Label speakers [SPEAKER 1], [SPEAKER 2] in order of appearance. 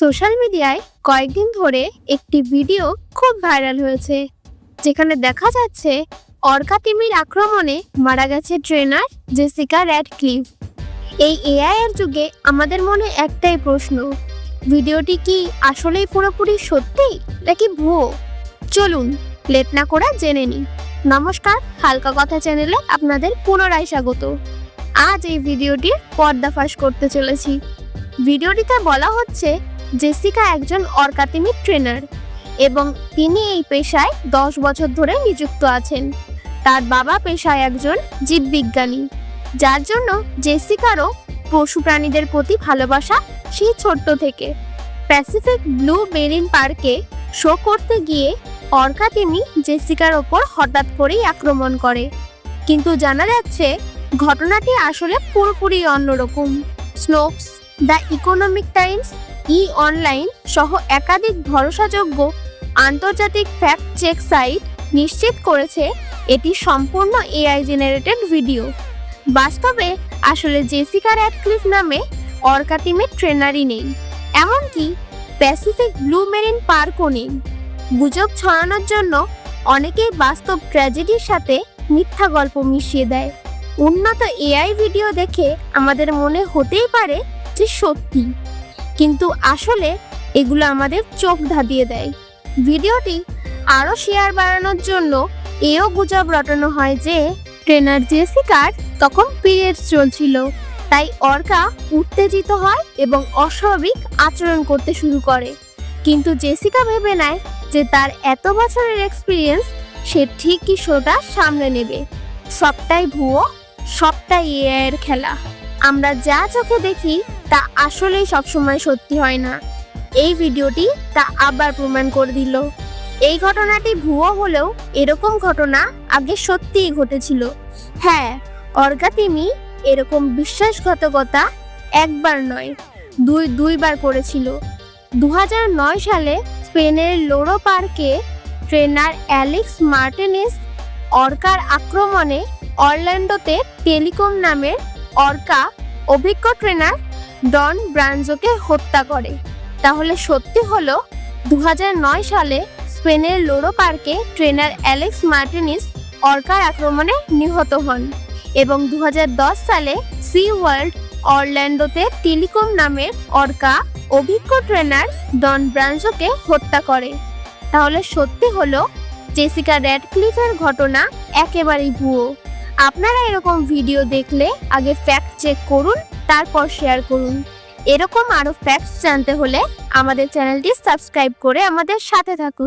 [SPEAKER 1] Social মিডিয়ায় কয়েকদিন ধরে একটি ভিডিও খুব ভাইরাল হয়েছে, যেখানে দেখা যাচ্ছে অর্কা তিমির আক্রমণে মারা গেছে ট্রেনার জেসিকা র্যাড র্যাডক্লিফ। এই এআই এর যুগে আমাদের মনে একটাই প্রশ্ন, ভিডিওটি কি আসলেই পুরোপুরি সত্যি নাকি ভুয়ো? চলুন, লেট না করে জেনে নিই। নমস্কার, হালকা কথা চ্যানেলে আপনাদের পুনরায় স্বাগত। আজ এই ভিডিওটির পর্দাফাশ করতে চলেছি। ভিডিওটিতে বলা হচ্ছে জেসিকা একজন অর্কাতিমিক ট্রেনার এবং তিনি এই পেশায় দশ বছর ধরে নিযুক্ত আছেন। তার বাবা পেশায় একজন জীববিজ্ঞানী, যার জন্য জেসিকারও পশু প্রাণীদের প্রতি ভালোবাসা সেই ছোট্ট থেকে। প্যাসিফিক ব্লু মেরিন পার্কে শো করতে গিয়ে অর্কা তিমি জেসিকার ওপর হঠাৎ করেই আক্রমণ করে। কিন্তু জানা যাচ্ছে, ঘটনাটি আসলে পুরোপুরি অন্যরকম। Snopes, the Economic Times E online সহ একাধিক ভরসাযোগ্য আন্তর্জাতিক ফ্যাক্ট চেক সাইট নিশ্চিত করেছে এটি সম্পূর্ণ এআই জেনারেটেড ভিডিও। বাস্তবে আসলে জেসিকা র্যাডক্লিফ নামে অর্কাতিমের ট্রেনারই নেই, এমনকি প্যাসিফিক ব্লু মেরিন পার্কও নেই। গুজব ছড়ানোর জন্য অনেকেই বাস্তব ট্র্যাজেডির সাথে মিথ্যা গল্প মিশিয়ে দেয়। উন্নত এআই ভিডিও দেখে আমাদের মনে হতেই পারে যে সত্যি। কিন্তু আসলে এগুলো আমাদের চোখ ধাঁধিয়ে দেয়। ভিডিওটি আরও শেয়ার বাড়ানোর জন্য এও গুজব রটানো হয় যে, ট্রেনার জেসিকার তখন পিরিয়ড চলছিল, তাই অর্কা উত্তেজিত হয় এবং অস্বাভাবিক আচরণ করতে শুরু করে। কিন্তু জেসিকা ভেবে নেয় যে তার এত বছরের এক্সপিরিয়েন্স, সে ঠিকই শোটা সামলে নেবে। সবটাই ভুয়ো, সবটাই এআই এর খেলা। আমরা যা চোখে দেখি তা আসলেই সবসময় সত্যি হয় না। এই ভিডিওটি তা আবার প্রমাণ করে দিল। এই ঘটনাটি ভুয়ো হলেও এরকম ঘটনা আগে সত্যিই ঘটেছিল। হ্যাঁ অর্গা তিমি এরকম বিশ্বাসঘাতকতা একবার নয়, দুই, দুইবার করেছিল। দু সালে স্পেনের লোরো পার্কে ট্রেনার অ্যালেক্স মার্টিনেস অর্কার আক্রমণে অরল্যান্ডোতে টেলিকম নামের অর্কা অভিজ্ঞ ট্রেনার ডন ব্রাঞ্জোকে হত্যা করে। তাহলে সত্যি হলো দু হাজার নয় সালে স্পেনের লোরো পার্কে ট্রেনার অ্যালেক্স মার্টিনিস অর্কার আক্রমণে নিহত হন এবং দু হাজার দশ সালে সি ওয়ার্ল্ড অরল্যান্ডোতে টেলিকম নামের অর্কা অভিজ্ঞ ট্রেনার ডন ব্রাঞ্জোকে হত্যা করে। তাহলে সত্যি হলো, জেসিকা র্যাডক্লিফের ঘটনা একেবারেই ভুয়ো। আপনারা এরকম ভিডিও দেখলে আগে ফ্যাক্ট চেক করুন তারপর শেয়ার করুন। এরকম আরও ফ্যাক্টস জানতে হলে আমাদের চ্যানেলটি সাবস্ক্রাইব করে আমাদের সাথে থাকুন।